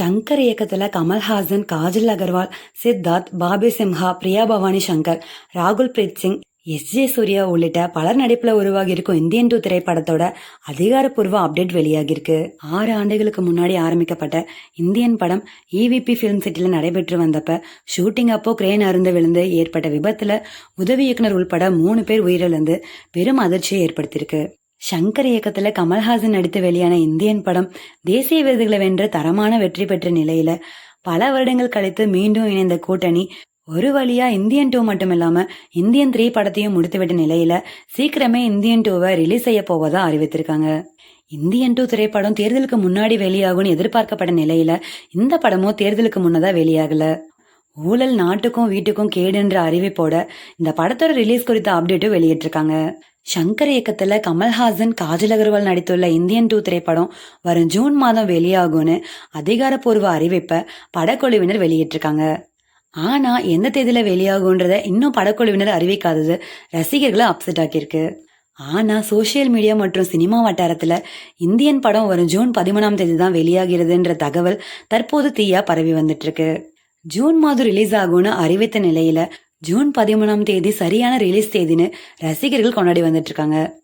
ஷங்கர் இயக்கத்துல கமல்ஹாசன் காஜல் அகர்வால் சித்தார்த் பாபி சிம்ஹா பிரியா பவானி சங்கர் ராகுல் Preet Singh S. J. Surya உள்ளிட்ட பலர் நடிப்புல உருவாகி இருக்கும் இந்தியன் டூ திரைப்படத்தோட அதிகாரப்பூர்வ அப்டேட் வெளியாகிருக்கு ஆறு ஆண்டுகளுக்கு முன்னாடி ஆரம்பிக்கப்பட்ட இந்தியன் படம் இவிபி ஃபிலிம் சிட்டில நடைபெற்று வந்தப்ப ஷூட்டிங் அப்போ கிரேன் அருந்து விழுந்து ஏற்பட்ட விபத்துல உதவி இயக்குனர் உள்பட மூணு பேர் உயிரிழந்து பெரும் அதிர்ச்சியை ஏற்படுத்தியிருக்கு. ஷங்கர் இயக்கத்துல கமல்ஹாசன் நடித்து வெளியான இந்தியன் படம் தேசிய விருதுகளை வென்று தரமான வெற்றி பெற்ற நிலையில பல வருடங்கள் கழித்து மீண்டும் இணைந்த கூட்டணி ஒரு வழியா இந்தியன் டூ மட்டும் இல்லாம இந்தியன் த்ரீ படத்தையும் முடித்துவிட்ட நிலையில சீக்கிரமே இந்தியன் டூவை ரிலீஸ் செய்ய போவதா அறிவித்திருக்காங்க. இந்தியன் டூ திரைப்படம் தேர்தலுக்கு முன்னாடி வெளியாகும்னு எதிர்பார்க்கப்பட்ட நிலையில இந்த படமும் தேர்தலுக்கு முன்னதா வெளியாகல. ஊழல் நாட்டுக்கும் வீட்டுக்கும் கேடுன்ற அறிவிப்போட இந்த படத்தோட ரிலீஸ் குறித்த அப்டேட்டும் வெளியிட்டிருக்காங்க. சங்கர் இயக்கத்துல கமல்ஹாசன் காஜல் அகர்வால் நடித்துள்ள இந்தியன் டூ திரைப்படம் வரும் ஜூன் மாதம் வெளியாகும்னு அதிகாரப்பூர்வ அறிவிப்பை படக்குழுவினர் வெளியிட்டிருக்காங்க. ஆனா எந்த தேதியில வெளியாகுன்றத இன்னும் படக்குழுவினர் அறிவிக்காதது ரசிகர்களை அப்செட் ஆக்கியிருக்கு. ஆனா சோஷியல் மீடியா மற்றும் சினிமா வட்டாரத்துல இந்தியன் படம் வரும் ஜூன் பதிமூணாம் தேதி தான் வெளியாகிறதுன்ற தகவல் தற்போது தீயா பரவி வந்துட்டு இருக்கு ஜூன் மாதம் ரிலீஸ் ஆகும்னு அறிவித்த நிலையில ஜூன் பதிமூணாம் தேதி சரியான ரிலீஸ் தேதின்னு ரசிகர்கள் கொண்டாடி வந்துட்டு இருக்காங்க.